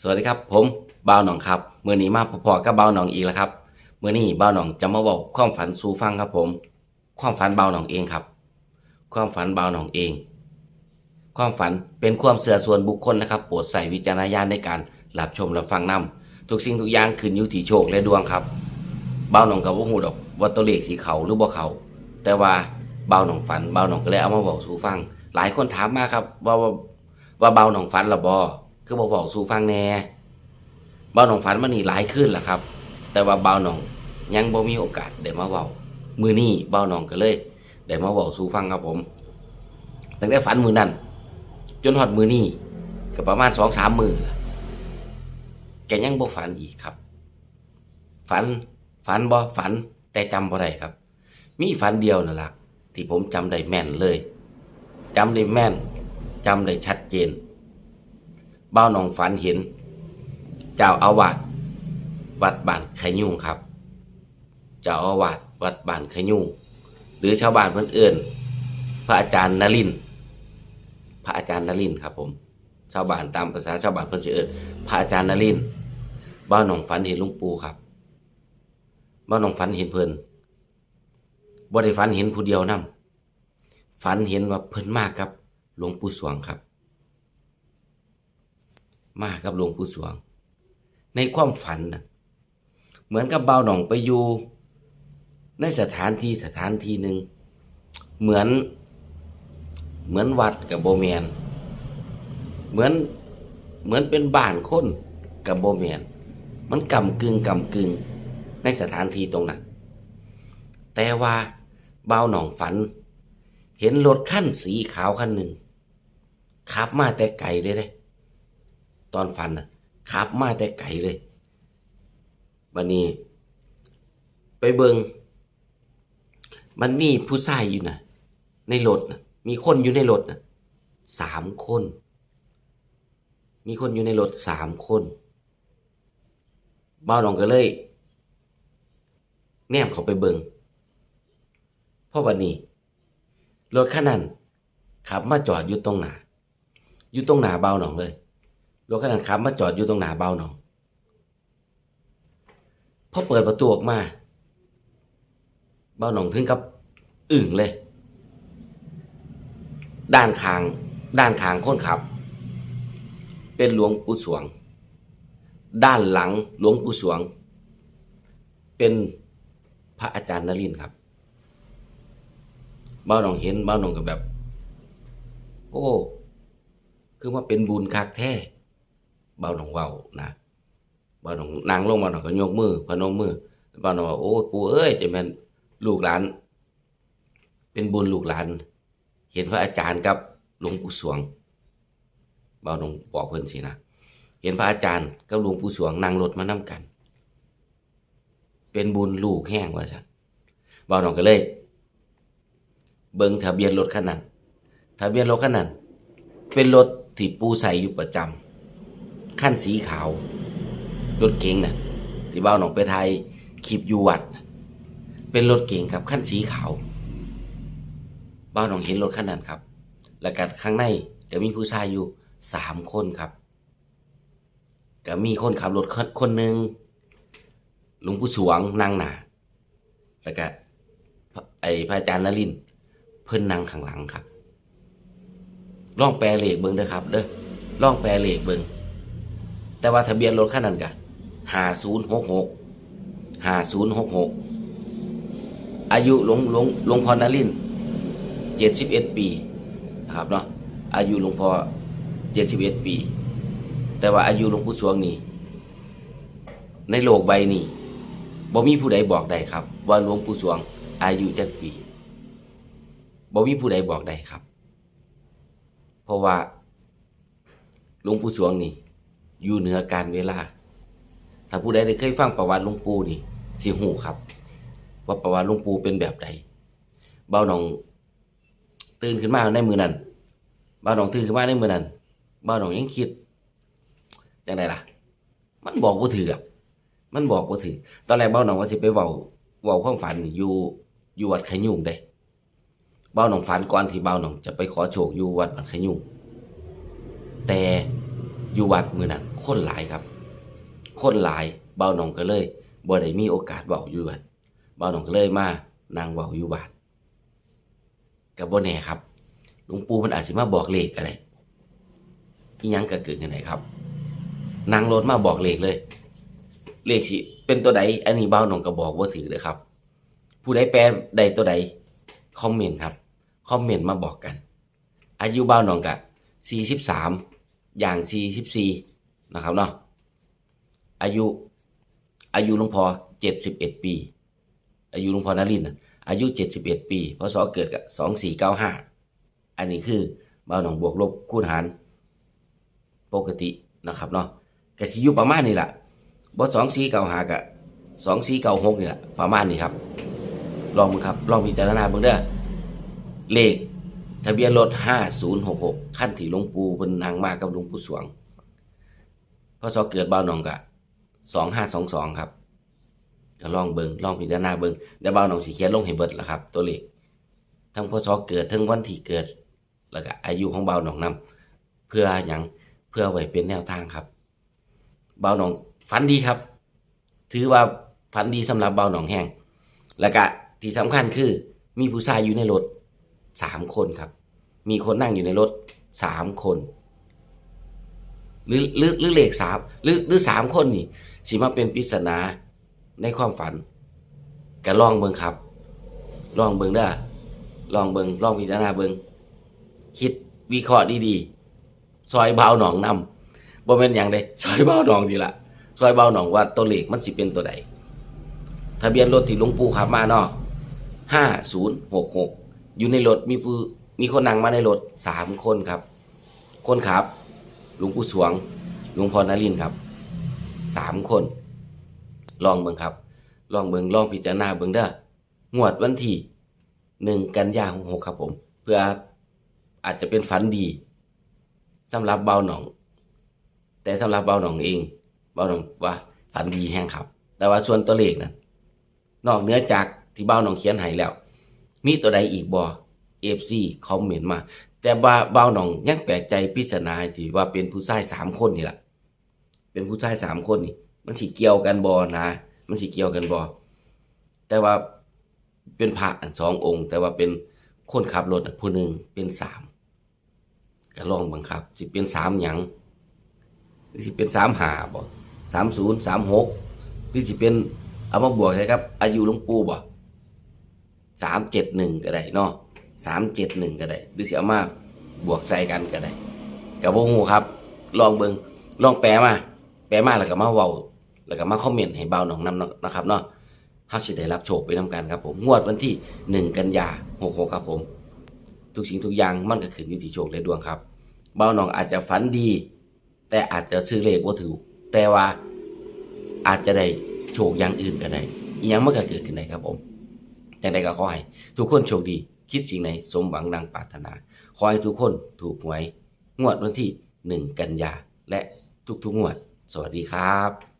สวัสดีครับ ผมบ่าวหนองครับเมื่อนี้มาพอๆกับบ่าวหนองอีกแล้วครับเมื่อนี้บ่าวหนองจะมาบอกความฝันสู่ฟังครับผม ความฝันบ่าวหนองเองครับ ความฝันบ่าวหนองเอง ความฝันเป็นความเสื่อส่วนบุคคลนะครับ โปรดใส่วิจารณญาณในการรับชมและฟังนํทุกสิ่งทุกอย่างขึ้นอยู่ที่โชคและดวงครับบ่าวหนองกับว่าหูดอกว่าตัวเลขสีเขาหรือบ่เขาแต่ว่าบ่าวหนองฝันบ่าวหนองก็เลยเอามาบอกสู่ฟัง หลายคนถามมาครับ ว่าว่าว่าบ่าวหนองฝันหรือบ่ คือบ่บอกสู่ฟังแน่เบาหนองฝันมานี่หลายขึ้นแล้วครับ แต่ว่าเบาหนองยังบ่มีโอกาสได้มาเว้ามือนี้เบาหนองก็เลยได้มาเว้าสู่ฟังครับผมตั้งแต่ฝันมือนั้นจนฮอดมือนี้ก็ประมาณสองสามมือแกยังบ่ฝันอีกครับ ฝันฝันบ่ฝันแต่จำบ่ได้ครับ มีฝันเดียวนั่นแหละที่ผมจำได้แม่นเลยจำได้แม่นจำได้ชัดเจน บ้าหนองฝันเห็น เจ้าอาวาสวัดบ้านไขยุงครับ เจ้าอาวาสวัดบ้านไขยุงหรือชาวบ้านเพื่อนเอื่นพระอาจารย์นลินพระอาจารย์นลินครับ ผม ชาวบ้านตามภาษาชาวบ้านเพื่อนเอื่นพระอาจารย์นลินบ้านหนองฝันเห็นลุงปูครับบ้านหนองฝันเห็นเพิ่นบ่ได้ฝันเห็นผู้เดียวนํฝันเห็นว่าเพิ่นมากครับหลวงปู่สวงครับ มากับหลวงปู่สวง ในความฝันนะเหมือนกับเบาหนองไปอยู่ ในสถานที่สถานที่หนึ่งเหมือน เหมือนวัดกับโบเมียน เหมือนเหมือนเป็นบ้านคนกับโบเมียน มันกำกึ่งกำกึ่งในสถานที่ตรงนั้น แต่ว่าเบาหนองฝัน เห็นรถขั้นสีขาวคันหนึ่งขับมาแต่ไกลเลยเลย ตอนฟันนะขับมาแต่ไกลเลยวันนี้ ไปเบิงมันมีผู้ชายอยู่นะในรถนะมีคนอยู่ในรถนะสามคน มีคนอยู่ในรถสามคนบ้าหนองก็เลย แนมเขาไปเบิงพราะวันนี้รถคันนั้นขับมาจอดอยู่ตรงหนาอยู่ตรงหนาเบาหนองเลย รถคันนั้นขับมาจอดอยู่ตรงหน้าเบ้าหนองพอเปิดประตูออกมา เบ้าหนองถึงกับอึ่งเลย ด้านคาง ด้านคางคนขับ เป็นหลวงปู่สวง ด้านหลังหลวงปู่สวง เป็นพระอาจารย์นรินทร์ครับ เบ้าหนองเห็นเบ้าหนองก็แบบ โอ้ คือว่าเป็นบุญคักแท้ เบาหนองเว้านะเบาหนองนางลงมาหนองก็ยกมือพนมมือเบาหนองว่าโอ้ปู่เอ้ยจะเป็นลูกหลาน เป็นบุญลูกหลาน เห็นพระอาจารย์กับหลวงปู่สวงเบาหนองบอกเพิ่นสินะเห็นพระอาจารย์กับหลวงปู่สวงนั่งรถมานํกัน เป็นบุญลูกแห้งว่าซั่นเบาหนองก็เลย เบิ่งทะเบียนรถคันนั้นทะเบียนรถคันนั้นเป็นรถที่ปูใส่อยู่ประจำ ขั้นสีขาว รถเก๋งน่ะที่บ้าวหนองไปไทยคลิปอยู่วัดนะเป็นรถเก๋งครับขั้นสีขาวบ้าวหนองเห็นรถคันนั้นครับ แล้วก็ข้างในจะมีผู้ชายอยู่สามคนครับก็มีคนขับรถคนหนึ่งหลวงปู่สวงนั่งหนาแล้วก็ไอพระอาจารย์นรินเพิ่นนั่งข้างหลังครับลองแปลเลขเบิ่งเด้อครับ เด้อลองแปลเลขเบิ่ง แต่ว่าทะเบียนรถคันนั้นก็ห้าศูนย์หกหกห้าศูนย์หกหกอายุหลวงหลวงหลวงพ่อนรินเจ็ดสิบเอ็ดปีนะครับเนาะอายุหลวงพ่อเจ็ดสิบเอ็ดปี แต่ว่าอายุหลวงปู่สวงนี่ในโลกใบนี้บ่มีผู้ใดบอกได้ครับ ว่าหลวงปู่สวง อายุจักปีบ่มีผู้ใดบอกได้ครับ เพราะว่าหลวงปู่สวงนี่ อยู่เหนือการเวลา ถ้าผู้ใดได้เคยฟังประวัติหลวงปู่นี่สิหูครับ ว่าประวัติหลวงปู่เป็นแบบใดเบ้าหนอง ตื่นขึ้นมาในมือนั้นเบ้าหนองตื่นขึ้นมาในมือนั้นเบ้าหนองยังคิดจังไดล่ะ มันบอกบ่ถืออะมันบอกบ่ถือตอนแรกเบ้าหนองว่าสิไปเว้าเว้าความฝันอยู่อยู่วัดขยุงเด้เบ้าหนองฝันก่อนที่เบ้าหนองจะไปขอโชคอยู่วัดบันขยุงแต่ อยู่วัดมือนั้นคนหลายครับ คนหลายเบาหนองก็เลยบ่ได้มีโอกาสเว้าอยู่วัดเบาหนองก็เลยมานั่งเว้าอยู่บ้านก็บ่แน่ครับหลวงปู่มันอาจสิมาบอกเลขก็ได้อียังก็เกิดขึ้นได้ครับนั่งรถมาบอกเลขเลย เลขสิเป็นตัวใดอันนี้เบาหนองก็บอกบ่าถือเลยครับ ผู้ใดแปลใดตัวใดคอมเมนต์ครับคอมเมนต์มาบอกกัน อายุเบาหนองกะ43 อย่าง44นะครับเนาะอายุอายุหลวงพ่อ71ปี อายุหลวงพ่อนรินทร์อายุ71ปีพศเกิดกับ2495อันนี้คือเบาหนองบวกลบคูณหารปกตินะครับเนาะก็สิอยู่ประมาณนี้แหละบ่2495กับ2496นี่แหละประมาณนี้ครับ ลองมึงครับ ลองพิจารณาเบิ่งเด้อเลข ทะเบียนรถ5066ขั้นที่หลวงปู่เพิ่นนางมากกับหลวงปู่สวงพศเกิดบ่าวหนองกะ2522ครับก็ลองเบิงลองพิจารณาเบิงเดี๋ยวบ่าวหนองสิเขียนลงให้เบิดแล่ะครับ ตัวเลขทั้งพศเกิดทั้งวันที่เกิด แล้วก็อายุของบ่าวหนองนํเพื่อหยังเพื่อไว้เป็นแนวทางครับบ่าวหนองฝันดีครับ ถือว่าฝันดีสำหรับบ่าวหนองแห้งแล้วก็ที่สำคัญคือมีผู้ชายอยู่ในรถ สามคนครับ มีคนนั่งอยู่ในรถสามคน หรือหรือหรือเลขสามหรือหรือสามคนนี่สิมาเป็นปริศนาในความฝันก็ลองเบิงครับ ลองเบิงเด้อลองเบิงลองพิจารณาเบิงคิดวิเคราะห์ดีๆซอยเบาหนองนำบ่แม่นอย่างใดซอยเบาหนองดีละซอยเบาหนองว่าตัวเลขมันสิเป็นตัวใดทะเบียนรถที่หลวงปู่ขับมาเนาะห้าศูนย์หกหก อยู่ในรถมีผู้มีคนนั่งมาในรถสามคนครับ คนขับหลวงปู่สวงหลวงพ่อนรินครับสามคน ลองเบิ่งครับ ลองเบิ่งลองพิจารณาเบิ่งเด้องวดวันที่หนึ่งกันยาหกครับผม เพื่ออาจจะเป็นฝันดีสำหรับเบาหนอง แต่สำหรับเบาหนองเอง เบาหนองว่าฝันดีแห้งครับ แต่ว่าส่วนตัวเลขนั้นนอกเหนือจากที่เบ้าหนองเขียนให้แล้ว มีตัวใดอีกบ่เอฟซีคอมเมนต์มา แต่บ้าเบ้าหนองยังแปลกใจปริศนาที่ว่าเป็นผู้ชายสามคนนี่แหละเป็นผู้ชายสามคนนี่ มันสิเกี่ยวกันบ่นะ มันสิเกี่ยวกันบ่แต่ว่าเป็นพระสององค์ แต่ว่าเป็นคนขับรถผู้หนึ่งเป็นสามก็ลองบังคับสิเป็นสามหยังสิเป็นสามหาบ่สามศูนย์สามหกหรือสิเป็นเอามาบวกใช่ครับ อายุหลวงปู่บ่ สามเจ็ดหนึ่งก็ได้เนาะสามเจ็ดหนึ่งก็ได้หรือสิเอามาบวกใส่กันก็ได้กับวงหูครับ ลองเบิงลองแปลมาแปลมาแล้วก็มาเว้าแล้วก็มาคอมเมนต์ให้เบาหนองนำนะครับเนาะเฮาสิได้รับโชคไปนำกันครับผมงวดวันที่หนึ่งกันยาหกหกครับผม ทุกสิ่งทุกอย่างมันก็ขึ้นอยู่ที่โชคและดวงครับเบาหนองอาจจะฝันดี แต่อาจจะซื้อเลขว่าถือแต่ว่าอาจจะได้โชคอย่างอื่นก็ได้อีหยังมันก็เกิดขึ้นได้ครับผม อย่างใดก็ขอให้ทุกคนโชคดี คิดสิ่งไหนสมหวังดังปรารถนา ขอให้ทุกคนถูกหวยงวดวันที่หนึ่งกันยาและทุกๆงวด สวัสดีครับ